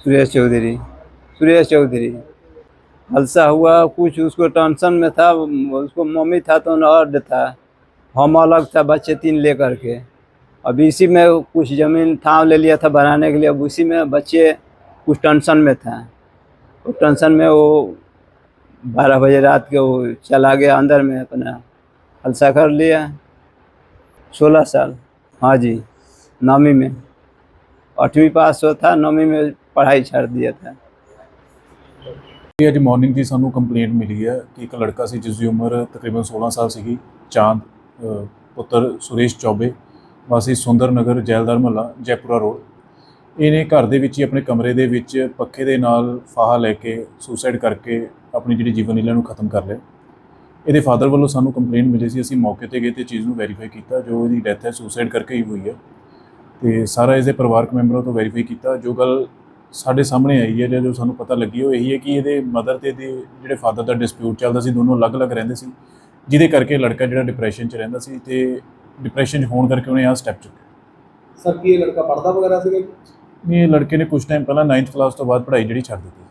सुरेश चौधरी सुरेश चौधरी। हलसा हुआ, कुछ उसको टेंशन में था, उसको मम्मी था तो नर्ड था। हम अलग था, बच्चे तीन लेकर के। अब इसी में कुछ ज़मीन थाम ले लिया था बनाने के लिए, अब उसी में बच्चे कुछ टेंशन में था। वो टेंशन में वो बारह बजे रात के वो चला गया अंदर में अपना। हलसा कर लिया। सोलह साल हाँ जी, नौवीं में। आठवीं पास हुआ था, नौवीं में पढ़ाई छोड़ दिया था ਇਹ ਅੱਜ ਮਾਰਨਿੰਗ ਦੀ ਸਾਨੂੰ ਕੰਪਲੇਂਟ ਮਿਲੀ ਹੈ ਕਿ ਇੱਕ ਲੜਕਾ ਸੀ ਜਿਸ ਦੀ ਉਮਰ ਤਕਰੀਬਨ 16 ਸਾਲ ਸੀਗੀ ਚਾਂਦ ਅ, ਪੁੱਤਰ ਸੁਰੇਸ਼ ਚੌਬੇ ਵਾਸੀ ਸੁੰਦਰ ਨਗਰ ਜੈਲਦਾਰ ਮਹੱਲਾ ਜੈਪੁਰਾ ਰੋਡ ਇਹਨੇ ਘਰ ਦੇ ਵਿੱਚ ਹੀ ਆਪਣੇ ਕਮਰੇ ਦੇ ਵਿੱਚ ਪੱਖੇ ਦੇ ਨਾਲ ਫਾਹਾ ਲੈ ਕੇ ਸੁਸਾਈਡ ਕਰਕੇ ਆਪਣੀ ਜਿਹੜੀ ਜੀਵਨ ਲੀਲਾ ਨੂੰ ਖਤਮ ਕਰ ਲਿਆ ਇਹਦੇ ਫਾਦਰ ਵੱਲੋਂ ਸਾਨੂੰ ਕੰਪਲੇਂਟ ਮਿਲੀ ਸੀ ਅਸੀਂ ਮੌਕੇ ਤੇ ਗਏ ਤੇ ਚੀਜ਼ ਨੂੰ ਵੈਰੀਫਾਈ ਕੀਤਾ ਜੋ ਇਹਦੀ ਡੈਥ ਹੈ ਸੁਸਾਈਡ ਕਰਕੇ ਹੀ ਹੋਈ ਹੈ ਤੇ ਸਾਰਾ ਇਸਦੇ ਪਰਿਵਾਰਕ ਮੈਂਬਰਾਂ ਤੋਂ ਵੈਰੀਫਾਈ ਕੀਤਾ ਜੋ ਗੱਲ ਸਾਡੇ ਸਾਹਮਣੇ ਆਈ ਹੈ ਜਾਂ ਜੋ ਸਾਨੂੰ ਪਤਾ ਲੱਗੀ ਉਹ ਇਹੀ ਹੈ ਕਿ ਇਹਦੇ ਮਦਰ ਤੇ ਦੇ ਜਿਹੜੇ ਫਾਦਰ ਦਾ ਡਿਸਪਿਊਟ ਚੱਲਦਾ ਸੀ ਦੋਨੋਂ ਅਲੱਗ-ਅਲੱਗ ਰਹਿੰਦੇ ਸੀ। ਜਿਹਦੇ ਕਰਕੇ ਲੜਕਾ ਜਿਹੜਾ ਡਿਪਰੈਸ਼ਨ 'ਚ ਰਹਿੰਦਾ ਸੀ ਤੇ ਡਿਪਰੈਸ਼ਨ 'ਚ ਹੋਣ ਕਰਕੇ ਉਹਨੇ ਆਹ ਸਟੈਪ ਚੁੱਕਿਆ। ਸਰ ਕੀ ਇਹ ਲੜਕਾ ਪੜਦਾ ਵਗੈਰਾ ਸੀਗਾ? ਜੀ? ਇਹ ਲੜਕੇ ਨੇ ਕੁਝ ਟਾਈਮ ਪਹਿਲਾਂ 9th ਕਲਾਸ ਤੋਂ ਬਾਅਦ ਪੜ੍ਹਾਈ ਜਿਹੜੀ ਛੱਡ ਦਿੱਤੀ।